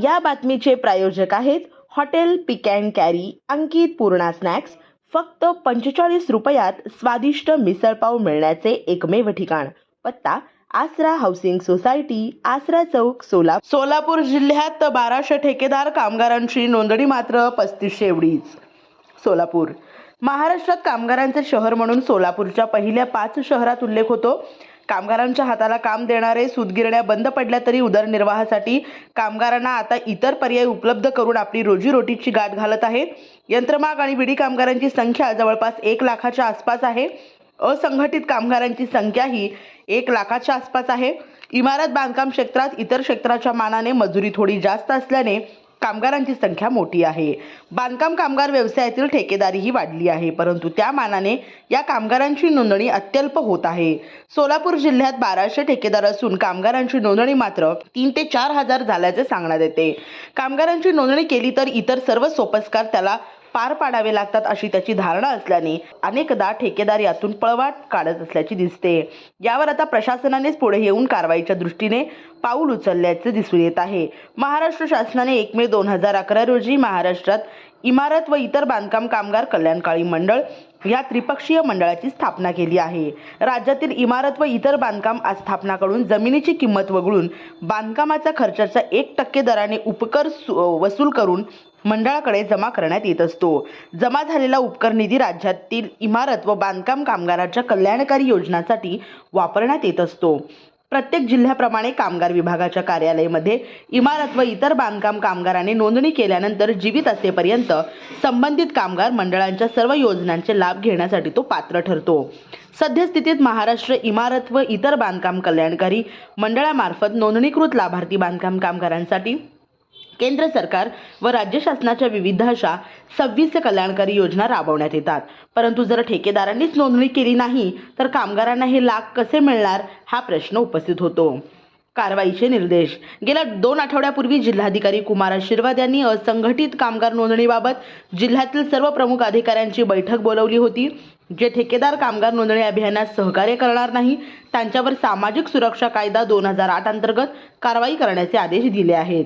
या बातमीचे प्रायोजक आहेत hotel pick and carry Ankit Purna snacks. फक्त पंचेचाळीस रुपयात स्वादिष्ट मिसळपाव मिळण्याचे एकमेव ठिकाण. पत्ता आसरा हाऊसिंग सोसायटी आसरा चौक सोला सोलापूर जिल्ह्यात बाराशे ठेकेदार कामगारांची नोंदणी मात्र पस्तीसशे एवढीच. सोलापूर. महाराष्ट्रात कामगारांचे शहर म्हणून सोलापूरच्या पहिल्या पाच शहरात उल्लेख होतो. कामगारांच्या हाताला काम देणारे सूतगिरण्या बंद पडल्या तरी उदरनिर्वाहासाठी कामगारांना आता इतर पर्याय उपलब्ध करून आपली रोजीरोटीची गाठ घालत आहे यंत्रमाग आणि विडी कामगारांची संख्या जवळपास एक लाखाच्या आसपास आहे. असंघटित कामगारांची संख्या ही एक लाखाच्या आसपास आहे. इमारत बांधकाम क्षेत्रात इतर क्षेत्राच्या मानाने मजुरी थोडी जास्त असल्याने कामगारांची संख्या मोठी आहे. बांधकाम कामगार व्यवसायातील ठेकेदारीही वाढली आहे परंतु त्या मानाने या कामगारांची नोंदणी अत्यल्प होत आहे. सोलापूर जिल्ह्यात बाराशे ठेकेदार असून कामगारांची नोंदणी मात्र तीन ते चार हजार झाल्याचे सांगण्यात येते. कामगारांची नोंदणी केली तर इतर सर्व सोपस्कार त्याला पार पाडावे लागतात अशी त्याची धारणा असल्याने अनेकदा ठेकेदार यातून पळवाट काढत असल्याची दिसते. यावर आता प्रशासनानेच पुढे येऊन कारवाईच्या दृष्टीने पाऊल उचलल्याचे दिसून येत आहे. महाराष्ट्र शासनाने एक मे दोन हजार अकरा रोजी महाराष्ट्रात इमारत व इतर बांधकाम कामगार कल्याणकाळी मंडळ या त्रिपक्षीय मंडळाची स्थापना केली आहे. राज्यातील इमारत व इतर बांधकाम आस्थापनाकडून जमिनीची किंमत वगळून बांधकामाचा खर्चाचा एक टक्के दराने उपकर वसूल करून मंडळाकडे जमा करण्यात येत असतो. जमा झालेला उपकर निधी राज्यातील इमारत व बांधकाम कामगाराच्या कल्याणकारी योजनांसाठी वापरण्यात येत असतो. प्रत्येक जिल्ह्याप्रमाणे कामगार विभागाच्या कार्यालयामध्ये इमारत व इतर बांधकाम कामगारांनी नोंदणी केल्यानंतर जीवित असेपर्यंत संबंधित कामगार मंडळांच्या सर्व योजनांचे लाभ घेण्यासाठी तो पात्र ठरतो. सद्यस्थितीत महाराष्ट्र इमारत व इतर बांधकाम कल्याणकारी मंडळामार्फत नोंदणीकृत लाभार्थी बांधकाम कामगारांसाठी केंद्र सरकार व राज्य शासनाच्या विविध अशा सव्वीस कल्याणकारी योजना राबवण्यात येतात. परंतु जर ठेकेदारांनीच नोंदणी केली नाही तर कामगारांना हे लाभ कसे मिळणार हा प्रश्न उपस्थित होतो. कारवाईचे निर्देश. गेल्या दोन आठवड्यापूर्वी जिल्हाधिकारी कुमार आशीर्वाद यांनी असंघटित कामगार नोंदणीबाबत जिल्ह्यातील सर्व प्रमुख अधिकाऱ्यांची बैठक बोलवली होती. जे ठेकेदार कामगार नोंदणी अभियानात सहकार्य करणार नाही त्यांच्यावर सामाजिक सुरक्षा कायदा दोन हजार आठ अंतर्गत कारवाई करण्याचे आदेश दिले आहेत.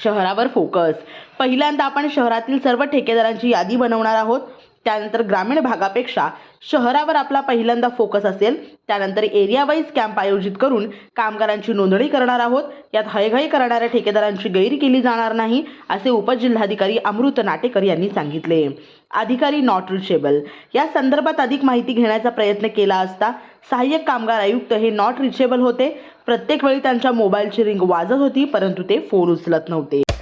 शहरावर फोकस पहिल्यांदा आपण शहरातील सर्व ठेकेदारांची यादी बनवणार आहोत. त्यानंतर ग्रामीण भागापेक्षा शहरावर आपला पहिल्यांदा फोकस असेल त्यानंतर एरिया वाईज कॅम्प आयोजित करून कामगारांची नोंदणी करणार आहोत. यात हयघय करणाऱ्या ठेकेदारांची गैर केली जाणार नाही असे उपजिल्हाधिकारी अमृत नाटेकर यांनी सांगितले. अधिकारी नॉट रिचेबल या संदर्भात अधिक माहिती घेण्याचा प्रयत्न केला असता सहाय्यक कामगार आयुक्त हे नॉट रिचेबल होते. प्रत्येक वेळी त्यांच्या मोबाईलची रिंग वाजत होती परंतु ते फोन उचलत नव्हते.